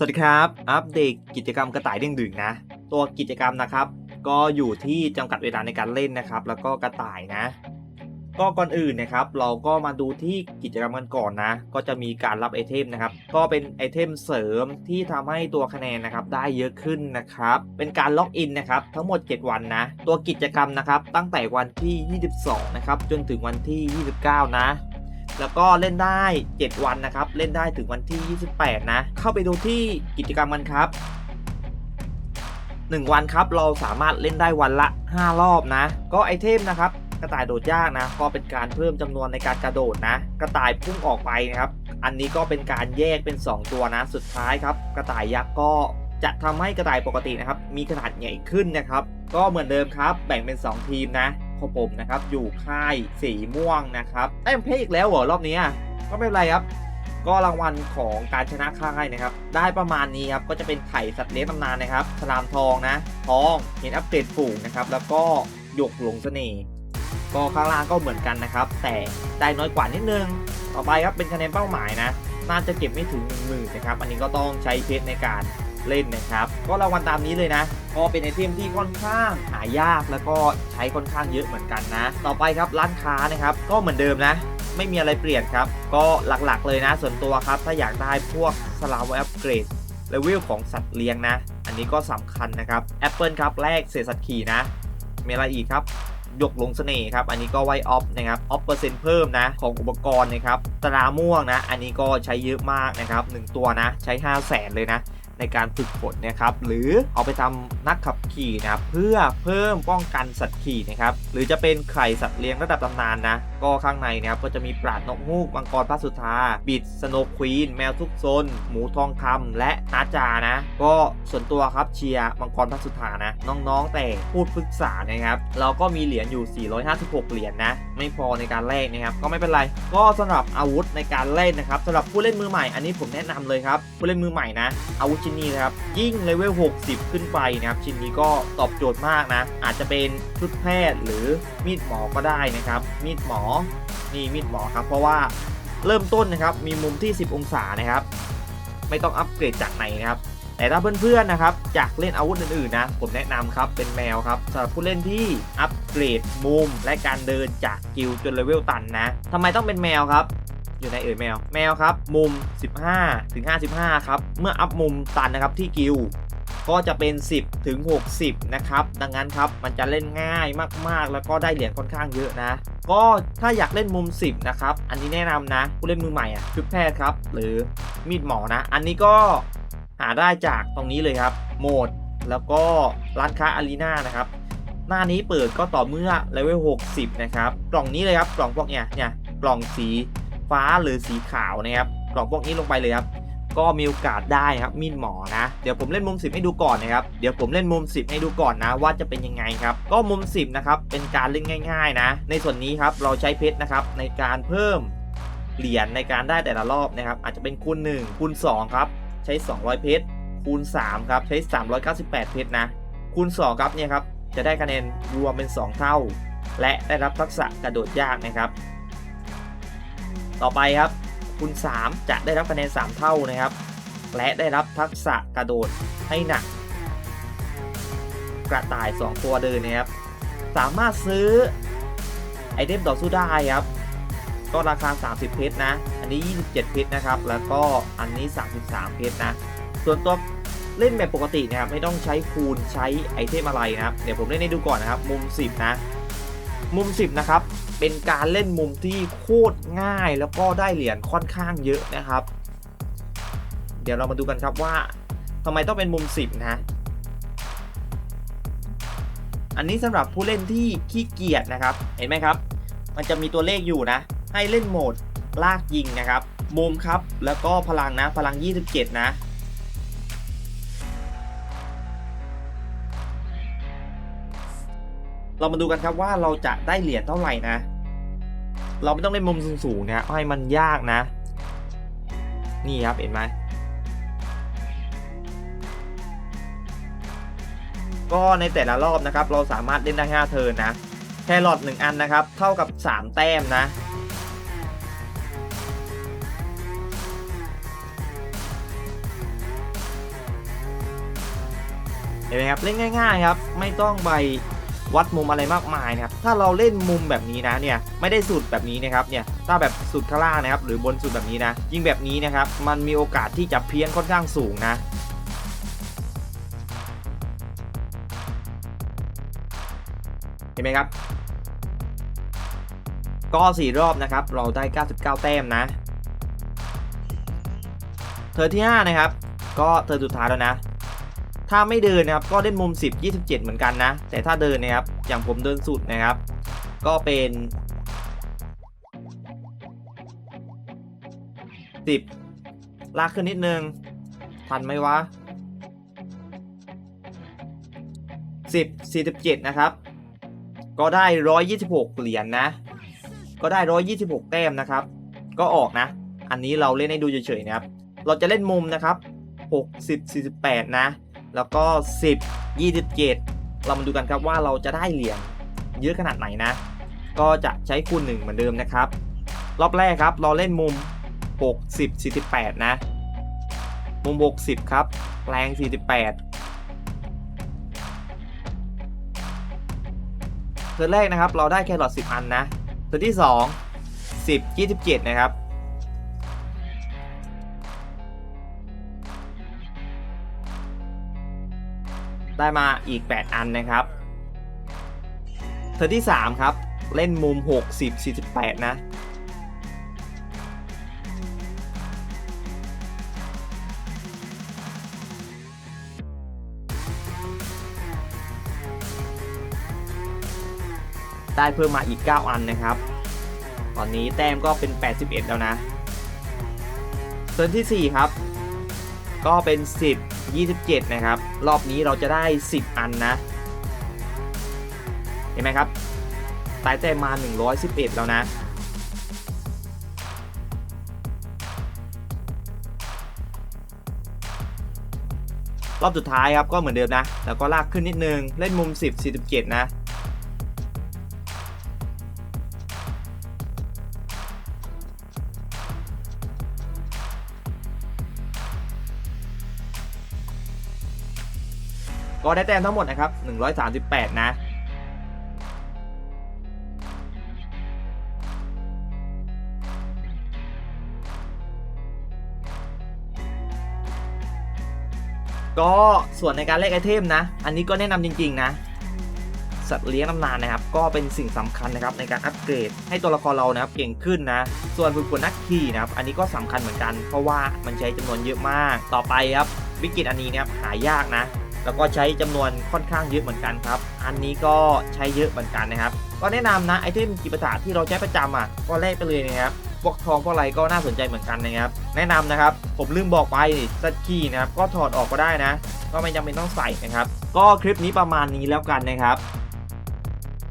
สวัสดีครับ อัปเดตกิจกรรมกระต่ายเด้งดึงนะ ตัวกิจกรรมนะครับ ก็อยู่ที่จำกัดเวลาในการเล่นนะครับ แล้วก็กระต่ายนะ ก็ก่อนอื่นนะครับ เราก็มาดูที่กิจกรรมกันก่อนนะ ก็จะมีการรับไอเทมนะครับ ก็เป็นไอเทมเสริมที่ทำให้ตัวคะแนนนะครับ ได้เยอะขึ้นนะครับ เป็นการล็อกอินนะครับ ทั้งหมด 7 วันนะ ตัวกิจกรรมนะครับ ตั้งแต่วันที่ 22 นะครับ จนถึงวันที่ 29 นะ แล้วก็เล่นได้ 7 วันนะครับ เล่นได้ถึงวันที่ 28 นะ เข้าไปดูที่กิจกรรมกันครับ 1 วันครับเราสามารถเล่นได้วันละ 5 รอบนะ ก็ไอเทมนะครับ กระต่ายโดดยากนะ ก็เป็นการเพิ่มจำนวนในการกระโดดนะ กระต่ายพุ่งออกไปนะครับ อันนี้ก็เป็นการแยกเป็น 2 ตัวนะ สุดท้ายครับ กระต่ายยักษ์ก็จะทำให้กระต่ายปกตินะครับ มีขนาดใหญ่ขึ้นนะครับ ก็เหมือนเดิมครับ แบ่งเป็น 2 ทีมนะ ของผมนะครับ อยู่ค่ายสีม่วงนะครับได้เพลอีกแล้วเหรอรอบนี้ก็ไม่เป็นไรครับ ก็รางวัลของการชนะค่ายนะครับ ได้ประมาณนี้ครับ ก็จะเป็นไข่สัตว์เลี้ยงตำนานนะครับสลามทองนะ ทองเห็นอัปเกรดฝูงนะครับ แล้วก็หยกหลงเสน่ห์ก็ข้างล่างก็เหมือนกันนะครับ แต่ได้น้อยกว่านิดนึง ต่อไปครับเป็นคะแนนเป้าหมายนะ น่าจะเก็บไม่ถึง1 0,000นะครับ อันนี้ก็ต้องใช้เพชรในการ เล่นนะครับ ก็รางวัลตามนี้เลยนะ ก็เป็นไอเทมที่ค่อนข้างหายากแล้วก็ใช้ค่อนข้างเยอะเหมือนกันนะ ต่อไปครับร้านค้านะครับ ก็เหมือนเดิมนะ ไม่มีอะไรเปลี่ยนครับ ก็หลักๆเลยนะ ส่วนตัวครับ ถ้าอยากได้พวกสลาวอัปเกรดเลเวลของสัตว์เลี้ยงนะ อันนี้ก็สำคัญนะครับแอปเปิลครับแลกเศษสัตว์ขี่นะเมีอะไรอีครับยกลงเสน่ห์ครับ อันนี้ก็ไวออฟนะครับออฟเปอร์เซ็นต์เพิ่มนะ ของอุปกรณ์นะครับ ตราม่วงนะ อันนี้ก็ใช้เยอะมากนะครับ 1 ตัวนะ ใช้ 5 0 0แสนเลยนะ ในการฝึกฝนนะครับหรือเอาไปทำนักขับขี่นะครับเพื่อเพิ่มป้องกันสัตว์ขี่นะครับหรือจะเป็นไข่สัตว์เลี้ยงระดับตำนานนะก็ข้างในนะครับก็จะมีปราดนกฮูกมังกรพระสุธาบิดสโนว์ควีนแมวทุกซน หมูทองคำและอาจานะ ก็ส่วนตัวครับเชียร์มังกรพระสุธานะน้องๆแต่พูดปรึกษานะครับเราก็มีเหรียญอยู่ 456 เหรียญนะไม่พอในการแลกนะครับก็ไม่เป็นไร ก็สำหรับอาวุธในการเล่นนะครับสำหรับผู้เล่นมือใหม่อันนี้ผมแนะนำเลยครับผู้เล่นมือใหม่นะอาวุธชิ้นนี้นะครับ ยิ่งเลเวล 60 ขึ้นไปนะครับ ชิ้นนี้ก็ตอบโจทย์มากนะ อาจจะเป็นชุดแพทย์หรือมีดหมอก็ได้นะครับ มีดหมอ นี่มีดหมอครับ เพราะว่าเริ่มต้นนะครับ มีมุมที่ 10 องศานะครับ ไม่ต้องอัปเกรดจากไหนนะครับแต่ถ้าเพื่อนๆนะครับอยากเล่นอาวุธอื่นๆนะผมแนะนำครับเป็นแมวครับสำหรับผู้เล่นที่อัปเกรดมุมและการเดินจากกิลจนเลเวลตันนะทำไมต้องเป็นแมวครับ อยู่ในเอ่ยแมว แมวครับ มุม 15ถึง55 ครับ เมื่ออัพมุมตันนะครับที่กิลก็จะเป็น 10ถึง60 นะครับ ดังนั้นครับมันจะเล่นง่ายมากๆ แล้วก็ได้เหรียญค่อนข้างเยอะนะ ก็ถ้าอยากเล่นมุม 10 นะครับ อันนี้แนะนำนะผู้เล่นมือใหม่อะชุดแพทย์ครับ หรือมีดหมอนะ อันนี้ก็หาได้จากตรงนี้เลยครับ โหมด แล้วก็ร้านค้าอารีนานะครับ หน้านี้เปิดก็ต่อเมื่อเลเวล60 นะครับ กล่องนี้เลยครับ กล่องพวกเนี้ยเนี่ยกล่องสี ฟ้าหรือสีขาวนะครับกล่องพวกนี้ลงไปเลยครับก็มีโอกาสได้ครับมีดหมอนะ เดี๋ยวผมเล่นมุม 10 ให้ดูก่อนนะครับเดี๋ยวผมเล่นมุม 10 ให้ดูก่อนนะ ว่าจะเป็นยังไงครับ ก็มุม 10 นะครับเป็นการเล่นง่าย ๆ นะ ในส่วนนี้ครับเราใช้เพชรนะครับในการเพิ่มเหรียญในการได้แต่ละรอบนะครับ อาจจะเป็นคูณ1คูณ2ครับใช้ 200 เพชรคูณ3ครับใช้ 398 เพชรนะ คูณ2ครับเนี่ยครับจะได้คะแนนรวมเป็น 2 เท่า และได้รับทักษะกระโดดยากนะครับ ต่อไปครับคูณ3จะได้รับคะแนน 3 เท่านะครับ และได้รับทักษะกระโดดให้หนัก กระต่าย 2 ตัวเดินนะครับ สามารถซื้อไอเทมต่อสู้ได้ครับ ก็ราคา 30 เพชรนะ อันนี้ 27 เพชรนะครับ แล้วก็อันนี้ 33 เพชรนะ ส่วนตัวเล่นแบบปกตินะครับ ไม่ต้องใช้คูณใช้ไอเทมอะไรนะครับ เดี๋ยวผมเล่นให้ดูก่อนนะครับ มุม 10 นะ มุม 10 นะครับ เป็นการเล่นมุมที่โคตรง่ายแล้วก็ได้เหรียญค่อนข้างเยอะนะครับ เดี๋ยวเรามาดูกันครับว่าทำไมต้องเป็นมุม 10 นะ อันนี้สำหรับผู้เล่นที่ขี้เกียจนะครับ เห็นไหมครับ มันจะมีตัวเลขอยู่นะ ให้เล่นโหมดลากยิงนะครับ มุมครับ แล้วก็พลังนะ พลัง 27 นะ เรามาดูกันครับว่าเราจะได้เหรียญเท่าไหร่นะ เราไม่ต้องเล่นมุมสูงๆนะให้มันยากนะ นี่ครับเห็นไหมก็ในแต่ละรอบนะครับ เราสามารถเล่นได้ 5 เทิร์นนะแครอท1อันนะครับ เท่ากับ 3 แต้มนะ เห็นไหมครับ เล่นง่าย ๆ ครับ ไม่ต้องไป วัดมุมอะไรมากมายนะครับถ้าเราเล่นมุมแบบนี้นะเนี่ยไม่ได้สุดแบบนี้นะครับเนี่ยถ้าแบบสุดข้างล่างนะครับหรือบนสุดแบบนี้นะยิงแบบนี้นะครับมันมีโอกาสที่จะเพี้ยนค่อนข้างสูงนะเห็นไหมครับ ก็สี่รอบนะครับเราได้ 99 แต้มนะเธอที่ 5 นะครับ ก็เธอสุดท้ายแล้วนะ ถ้าไม่เดินนะครับก็เล่นมุม 10 27 เหมือนกันนะ แต่ถ้าเดินนะครับอย่างผมเดินสุดนะครับ ก็เป็น 10 ลากขึ้นนิดนึง ทันไหมวะ 10 47 นะครับ ก็ได้ 126 เหรียญนะก็ได้ 126 แต้มนะครับ ก็ออกนะ อันนี้เราเล่นให้ดูเฉยๆนะครับ เราจะเล่นมุมนะครับ 60 48 นะ แล้วก็ 10 27 เรามาดูกันครับว่าเราจะได้เหรียญเยอะขนาดไหนนะ ก็จะใช้คูณ1เหมือนเดิมนะครับ รอบแรกครับเราเล่นมุม 60 48 นะ มุม 60 ครับแรง 48เทิร์นแรกนะครับเราได้แครอท10 อันนะเทิร์นที่ 2 10 27 นะครับ ได้มาอีก 8 อันนะครับเทิร์นที่ 3 ครับ เล่นมุม 60 48 นะ ได้เพิ่มมาอีก 9 อันนะครับ ตอนนี้แต้มก็เป็น 81 แล้วนะเทิร์นที่ 4 ครับ ก็เป็น 10 27 นะครับ รอบนี้เราจะได้ 10 อันนะ เห็นไหมครับตายใจมา 111 แล้วนะรอบสุดท้ายครับก็เหมือนเดิมนะ แล้วก็ลากขึ้นนิดนึง เล่นมุม 10 47 นะ ก็ได้แต้มทั้งหมดนะครับ 138 นะก็ส่วนในการแลกไอเทมนะ อันนี้ก็แนะนำจริงๆนะ สัตว์เลี้ยงตำนานนะครับ ก็เป็นสิ่งสำคัญนะครับในการอัปเกรดให้ตัวละครเรานะครับเก่งขึ้นนะ ส่วนฝึกฝนนักขี่นะครับ อันนี้ก็สำคัญเหมือนกัน เพราะว่ามันใช้จำนวนเยอะมาก ต่อไปครับวิกฤตอันนี้นะครับหายากนะ แล้วก็ใช้จำนวนค่อนข้างเยอะเหมือนกันครับ อันนี้ก็ใช้เยอะเหมือนกันนะครับ ก็แนะนำนะไอเทมจิปาถะที่เราใช้ประจำอะก็แลกไปเลยนะครับพวกทองพวกอะไรก็น่าสนใจเหมือนกันนะครับ แนะนำนะครับ ผมลืมบอกไปสัตคีนะครับ ก็ถอดออกก็ได้นะ ก็ไม่จำเป็นต้องใส่นะครับ ก็คลิปนี้ประมาณนี้แล้วกันนะครับ